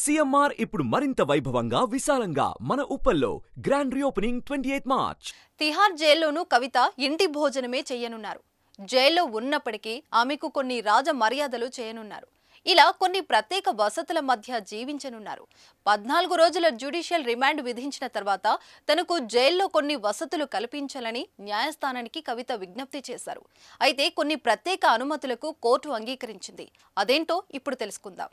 CMR ఇప్పుడు మరింత వైభవంగా విశాలంగా మన ఉప్పల్లో grand reopening twenty eighth March. Tihar జైల్లోనూ Kavitha ఇంటి భోజనమే చేయనున్నారు. జైల్లో ఉన్నప్పటికీ ఆమెకు కొన్ని రాజ మర్యాదలు చేయనున్నారు. ఇలా కొన్ని ప్రత్యేక వసతుల మధ్య జీవించనున్నారు. పద్నాలుగు రోజుల జ్యుడిషియల్ రిమాండ్ విధించిన తర్వాత తనకు జైల్లో కొన్ని వసతులు కల్పించాలని న్యాయస్థానానికి కవిత విజ్ఞప్తి చేశారు. అయితే కొన్ని ప్రత్యేక అనుమతులకు కోర్టు అంగీకరించింది. అదేంటో ఇప్పుడు తెలుసుకుందాం.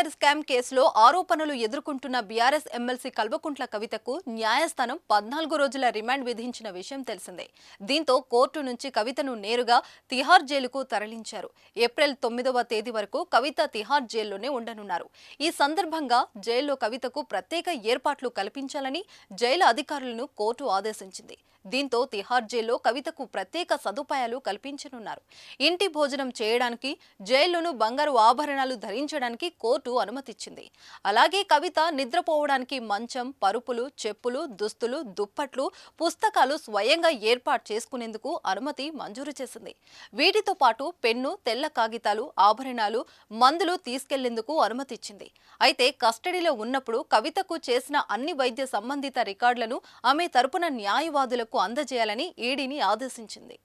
లిక్కర్ స్కామ్ కేసులో ఆరోపణలు ఎదుర్కొంటున్న బీఆర్ఎస్ ఎమ్మెల్సీ కల్వకుంట్ల కవితకు న్యాయస్థానం పద్నాలుగు రోజుల రిమాండ్ విధించిన విషయం తెలిసిందే. దీంతో కోర్టు నుంచి కవితను నేరుగా తిహార్ జైలుకు తరలించారు. ఏప్రిల్ తొమ్మిదవ తేదీ వరకు కవిత తిహార్ జైల్లోనే ఉండనున్నారు. ఈ సందర్భంగా జైల్లో కవితకు ప్రత్యేక ఏర్పాట్లు కల్పించాలని జైలు అధికారులను కోర్టు ఆదేశించింది. దీంతో తిహార్ జైల్లో కవితకు ప్రత్యేక సదుపాయాలు కల్పించనున్నారు. ఇంటి భోజనం చేయడానికి జైల్లోనూ బంగారు ఆభరణాలు ధరించడానికి కోర్టు అనుమతిచ్చింది. అలాగే కవిత నిద్రపోవడానికి మంచం పరుపులు చెప్పులు దుస్తులు దుప్పట్లు పుస్తకాలు స్వయంగా ఏర్పాటు చేసుకునేందుకు అనుమతి మంజూరు చేసింది. వీటితో పాటు పెన్ను తెల్ల కాగితాలు ఆభరణాలు మందులు తీసుకెళ్ళేందుకు అనుమతిచ్చింది. అయితే కస్టడీలో ఉన్నప్పుడు కవితకు చేసిన అన్ని వైద్య సంబంధిత రికార్డులను ఆమె తరపున న్యాయవాదులకు అందజేయాలని ఈడీని ఆదేశించింది.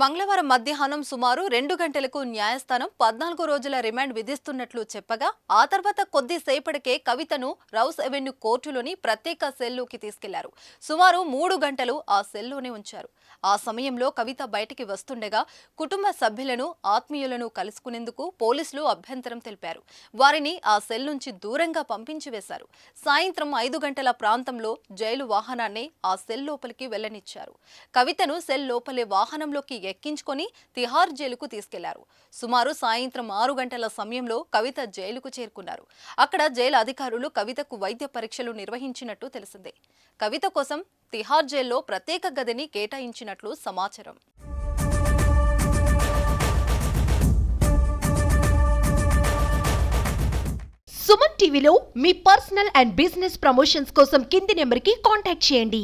మంగళవారం మధ్యాహ్నం సుమారు రెండు గంటలకు న్యాయస్థానం పద్నాలుగు రోజుల రిమాండ్ విధిస్తున్నట్లు చెప్పగా ఆ తర్వాత కొద్దిసేపటికే కవితను రౌస్ ఎవెన్యూ కోర్టులోని ప్రత్యేక సెల్లోకి తీసుకెళ్ళారు. సుమారు మూడు గంటలు ఆ సెల్లోనే ఉంచారు. ఆ సమయంలో కవిత బయటికి వస్తుండగా కుటుంబ సభ్యులను ఆత్మీయులను కలుసుకునేందుకు పోలీసులు అభ్యంతరం తెలిపారు. వారిని ఆ సెల్ నుంచి దూరంగా పంపించివేశారు సాయంత్రం ఐదు గంటల ప్రాంతంలో జైలు వాహనాన్ని ఆ సెల్ లోపలికి వెళ్ళనిచ్చారు కవితను సెల్ లోపలే వాహనంలోకి ఎక్కించుకొని తిహార్ జైలుకు తీసుకెళ్ళారు. సుమారు సాయంత్రం ఆరు గంటల సమయంలో కవిత జైలుకు చేరుకున్నారు. అక్కడ జైలు అధికారులు కవితకు వైద్య పరీక్షలు నిర్వహించినట్టు తెలిసిందే. కవిత కోసం తిహార్ జైల్లో ప్రత్యేక గదిని కేటాయించినట్లు సమాచారం. సుమన్ టీవీలో మీ పర్సనల్ అండ్ బిజినెస్ ప్రమోషన్స్ కోసం కింది నెంబర్కి కాంటాక్ట్ చేయండి.